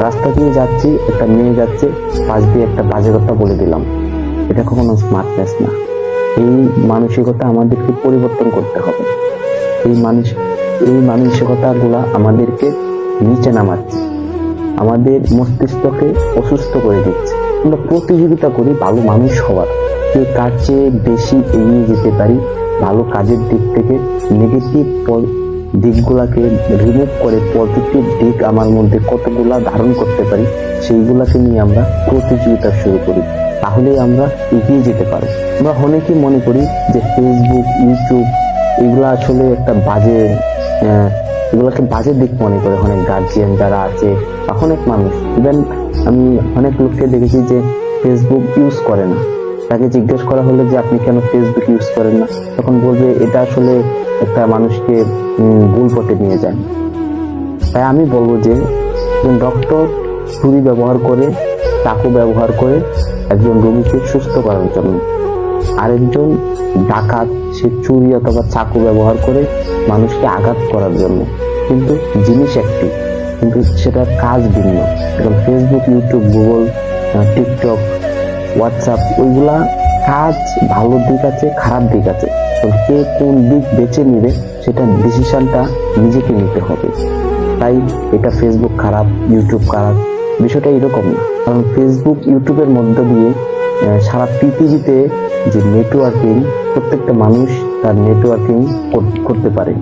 রাস্তা দিয়ে যাচ্ছি, একটা মেয়ে যাচ্ছে, পাশ দিয়ে একটা বাজে কথা বলে দিলাম। এটা কখনো স্মার্টনেস না। এই মানসিকতা আমাদেরকে পরিবর্তন করতে হবে। এই মানুষ, এই মানসিকতাগুলা আমাদেরকে নিচে নামাচ্ছে। আমাদের মস্তিষ্ককে অসুস্থ করে দিচ্ছে। আমরা প্রতিযোগিতা করি ভালো মানুষ হওয়ার। কে কার চেয়ে বেশি এগিয়ে যেতে পারি, ভালো কাজের দিক থেকে নেগেটিভ দিকগুলাকে রিমুভ করে পজিটিভ দিক আমার মধ্যে কতগুলা ধারণ করতে পারি, সেইগুলাকে নিয়ে আমরা প্রতিযোগিতা শুরু করি। তাহলেই আমরা এগিয়ে যেতে পারি। আমরা অনেকেই মনে করি যে ফেসবুক ইউটিউব এগুলো আসলে একটা বাজে এগুলোকে বাজে দিক মনে করে অনেক গার্জিয়ান যারা আছে বা অনেক মানুষ। ইভেন আমি অনেক লোককে দেখেছি যে ফেসবুক ইউজ করে না। তাকে জিজ্ঞেস করা হলে যে, আপনি কেন ফেসবুক ইউজ করেন না? তখন বলবে, এটা আসলে একটা মানুষকে ভুল পথে নিয়ে যায়। তাই আমি বলব যে, একজন ডক্টর ছুরি ব্যবহার করে, চাকু ব্যবহার করে একজন রোগীকে সুস্থ করার জন্য। আরেকজন ডাকাত, সে চুরি অথবা চাকু ব্যবহার করে মানুষকে আঘাত করার জন্য। কিন্তু জিনিস একটি, কিন্তু সেটার কাজ ভিন্ন। এখন Facebook YouTube Google TikTok WhatsApp ওইগুলা কাজ ভালো দিক আছে, খারাপ দিক আছে। তো কে কোন দিক বেছে নিবে, সেটা ডিসিশনটা নিজেকে নিতে হবে। তাই এটা ফেসবুক খারাপ ইউটিউব খারাপ, বিষয়টা এরকম কারণ ফেসবুক ইউটিউবের মধ্য দিয়ে সারা পৃথিবীতে যে নেটওয়ার্কিং প্রত্যেকটা মানুষ তার নেটওয়ার্কিং করতে পারে।